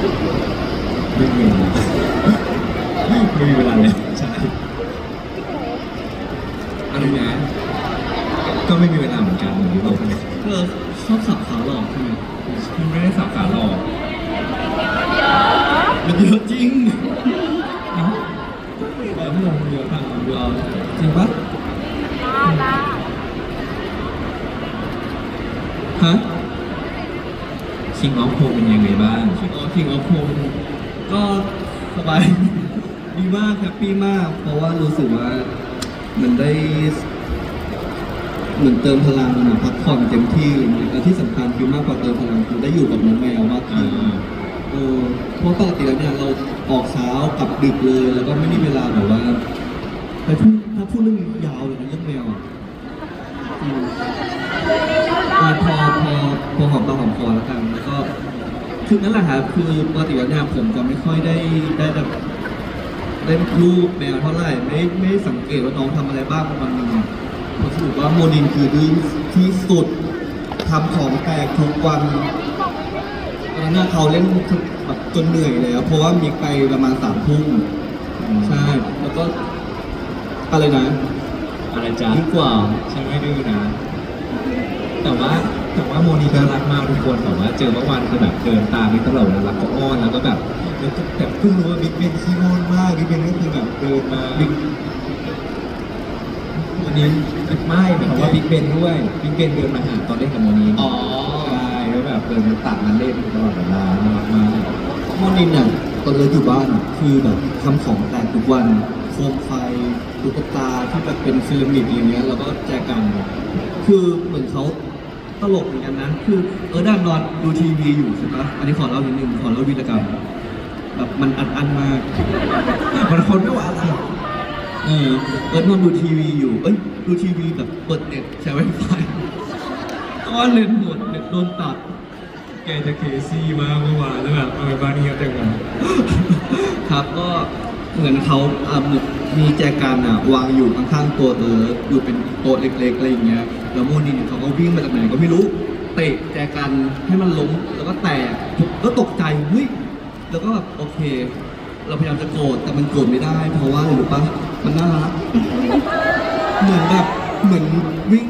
ไม่มีเลาไม่มีเวลาเลยใช่อะไรนะก็ไม่มีเวลาเหมือนกันเหมือนที่บอกไปเธอชอบสับขาหลอกใช่ไหมมันไม่ได้สับขาหลอกมันเยอะจริงเอ้าแต่พวกเราเยอะมากเยอะจริงปะฮะ คิงออฟโฮเป็นยังไงบ้างคิงออฟคิงออฟโฮมก็สบายดีมากแฮปปี้มาก เพราะว่ารู้สึกว่ามันได้ เหมือนเติมพลังเหมือนพักผ่อนเต็มที่อะไรเงี้ยและที่สำคัญคือมากกว่าเติมพลังคือได้อยู่กับน้องแมวมากขึ้นอ่าเออเพราะปกติแล้วเนี่ยเราออกเช้ากลับดึกเลย แล้วก็ไม่มีเวลาแบบว่าไปพูดถ้าพูดเรื่องยาวเลยนะเรื่องแมวอะ อืมอ่าพอพอพอหอมปากหอมคอแล้วกันแล้วก็คือนั่นแหละครับคือปกติแล้วเนี่ยผมจะไม่ค่อยได้ได้แบบได้รูปแมวเท่าไหร่ไม่ไม่ได้สังเกตว่าน้องทำอะไรบ้างวันหนึ่งผมสรู้สึกว่าโมดินคือดื้อที่สุดทำของแตกทุกวันตอนนั้นนะเขาเล่นแบบจนเหนื่อยแล้ว เพราะว่ามีไปประมาณสามทุ่มใช่แล้วก็อะไรนะ อะไรจ๊ะดีกว่าฉันไม่ดื้อนะ แต่ว่าแต่ว่าโมนีน่ารักมากทุกคนแต่ว่าเจอเมื่อวานคือแบบเดินตามบิ๊กตลอดเวลารักก็อ้อนแล้วก็แบบแล้วก็แบบเพิ่งรู้ว่าบิ๊กเบนขี้อ้อนมากบิ๊กเบนก็คือแบบเดินมาบิ๊กวันนี้ไม่หมายความว่าบิ๊กเบนด้วยบิ๊กเบนเดินมาหาตอนเล่นกับโมนีอ๋อใช่แล้วแบบเดินมาตัดมาเล่นตลอดเวลาน่ารักมากโมนินเนี่ยตอนเราอยู่บ้านอะคือแบบทำของแตกทุกวันโคมไฟ ตุ๊กตาที่แบบเป็นฟิลามิดอะไรเงี้ยแล้วก็แจกัน คือเหมือนเขาตลกเหมือนกันนะ คือเออด้านนอนดูทีวีอยู่ใช่ปะอันนี้ขอเล่านิดนึงขอเล่าวีรกรรมแบบมันอัดอันมากมันคนไม่ไหวอะไรเออเอิร์ธนอนดูทีวีอยู่ เอ้ยดูทีวีแบบเปิดเน็ตใช้ไวไฟก็เน็ตหมดเน็ตโดนตัดแกจะเคซี่มากเมื่อวานแล้วแบบทำไมบ้านนี้เขาแต่งงานครับก็เหมือนเขาอะเหมือน มีแจกันอะวางอยู่ข้างๆตัวเอิร์ธอยู่เป็นโต๊ะเล็กๆอะไรอย่างเงี้ยแล้วโมนินเขาก็วิ่งมาจากไหนก็ไม่รู้เตะแจกันให้มันล้มแล้วก็แตกก็ตกใจเฮ้ยแล้วก็แบบโอเค เราพยายามจะโกรธแต่มันโกรธไม่ได้ เพราะว่าอะไรรู้ปะมันน่ารักเหมือนแบบเหมือนวิ่ง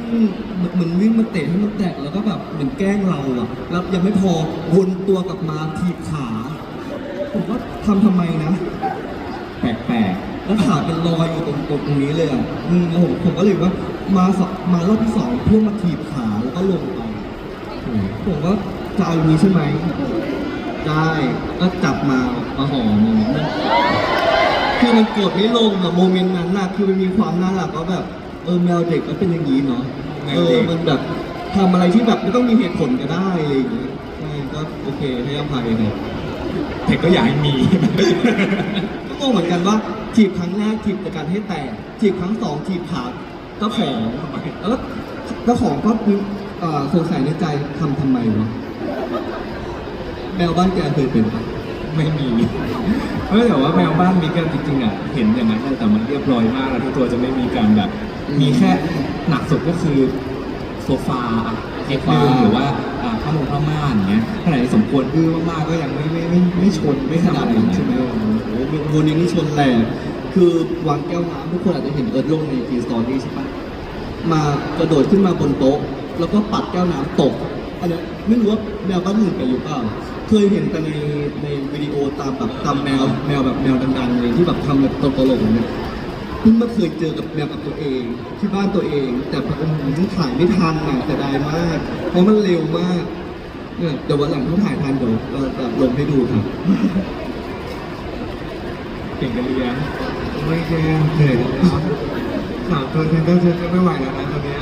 เหมือนวิ่งมาเตะให้มันแตกแล้วก็แบบเหมือนแกล้งเราอะแล้วยังไม่พอวนตัวกลับมาถีบขาผมว่าทำทำไมนะ แปลก แล้วขาเป็นรอยอยู่ตรงตรงตรงนี้เลยอะอืมแล้วผมผมก็เลยว่ามาสองมารอบที่สองเพื่อมาถีบขาแล้วก็ลงไปๆอืมผมว่าจะเอาอย่างนี้ใช่ไหมได้ก็จับมามาหอมอย่างนี้คือมันกดไม่ลงอะโมเมนต์นั้นน่ะคือมันมีความน่ารักว่าแบบเออแมวเด็กก็เป็นอย่างนี้เนาะเออมันแบบทำอะไรที่แบบไม่ต้องมีเหตุผลก็ได้อะไรอย่างเงี้ยใช่ก็โอเคให้อภัยครั บแต่ก็อยากให้มี ก็งงเหมือนกันว่าถีบครั้งแรกถีบแต่การให้แตกถีบครั้งสองถีบขาเจ้าของแล้วเจ้าของก็มีเอ่อสงสัยในใจทำทำไมวะแมวบ้านแกเคยเป็นปะไม่มีเออแต่ว่าแมวบ้านมีกันจริงๆอะเห็นอย่างนั้นแต่มันเรียบร้อยมากแล้วทุกตัวจะไม่มีการแบบ มีแค่หนักสุดก็คือโซฟาอะ เทปนึงหรือว่าอ่าผ้ามุงผ้าม่านอย่างเงี้ยถ้าไหนสมควรดื้อมากๆก็ยังไม่ไม่ไม่ไม่ชนไม่ขทำนาอะดไรอนั้ย่านงเงี้ใช่ยไหมโอ้โหวันนี้นี่ชนแรงคือวางแก้วน้ำทุกคนอาจจะเห็นเอิร์ธลงในทีสตอรี่ใช่ปะมากระโดดขึ้นมาบนโต๊ะ แล้วก็ปัดแก้วน้ำตกอันเนี้ยไม่รู้ว่าแมวบ้านอื่นเป็นหรือเปล่าเคยเห็นแต่ในในวิดีโอตามแบบตามแมวแมวแบบแมวดังๆเลยที่แบบทำแบบตลกๆเนี่ย เพิ่งมาเคยเจอกับแมวกับตัวเองที่บ้านตัวเอง แต่พอผมถ่ายไม่ทันอะแต่ได้มาก เพราะมันเร็วมากเนี่ยเดี๋ยววันหลังถ้าถ่ายทันเดี๋ยวเราจะลงให้ดูครับเก่งกันเลี้ยงไม่แก่เหนื่อยสามตัวฉันก็ฉันก็ไม่ไหวแล้วนะตอนเนี้ย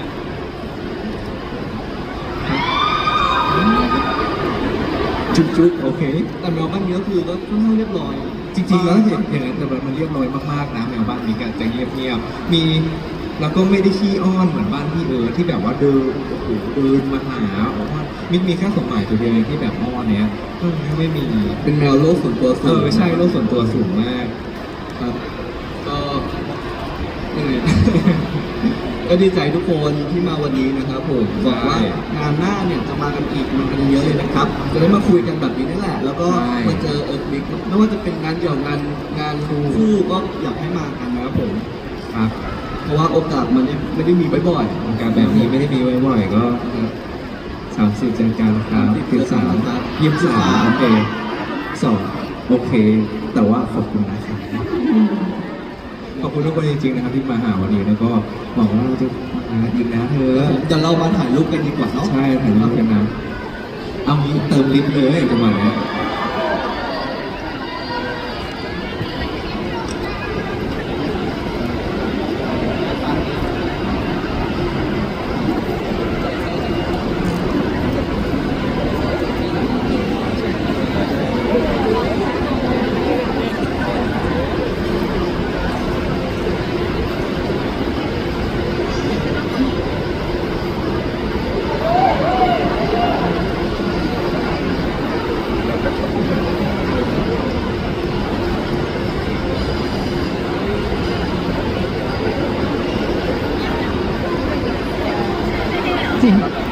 จุ๊บจุ๊บโอเค แต่แมวบ้านนี้ก็คือก็ค่อนข้างเรียบร้อย จริงๆแล้วเห็นอย่างนั้นแต่แบบมันเรียบร้อยมากๆนะแมวบ้านนี้ก็จะเงียบๆมีแล้วก็ไม่ได้ขี้อ้อนเหมือนบ้านพี่เออที่แบบว่าเดินโอ้โหเดินมาหาอ๋อมิดมีแค่สมหมายตัวเดียวเองที่แบบอ้อนเนี้ยเออไม่มีเป็นแมวโลกส่วนตัวเอสูงอใช่โลกส่วนตัวสูงมากครับก็ยังไง ก็ดีใจทุกคนที่มาวันนี้นะครับผมหวังว่างานหน้าเนี่ยจะมากันอีกมากันเยอะเลยนะครับ จะได้มาคุยกันแบบนี้นี่แหละ แล้วก็ใช่ มาเจอเอิร์ธมิกไม่ว่าจะเป็นงานเดี่ยวงานงานคู่ก็อยากให้มากันนะครับผม ครับ เพราะว่าโอกาสมันไม่ได้มีบ่อยๆโอกาสแบบนี้ไม่ได้มีบ่อยๆก็สามสิบเจอกันครับสิบสามยี่สิบสามโอเคสองโอเค แต่ว่าขอบคุณนะครับ ขอบคุณทุกคนจริงๆนะครับที่มาหาวันนี้แล้วก็หวังว่าเราจะมาอีกนะเธอเดี๋ยวเรามาถ่ายรูปกันดีกว่าเนาะใช่ถ่ายรูปกันนะเอางี้เติมลิฟต์เลยประมาณเนี้ 进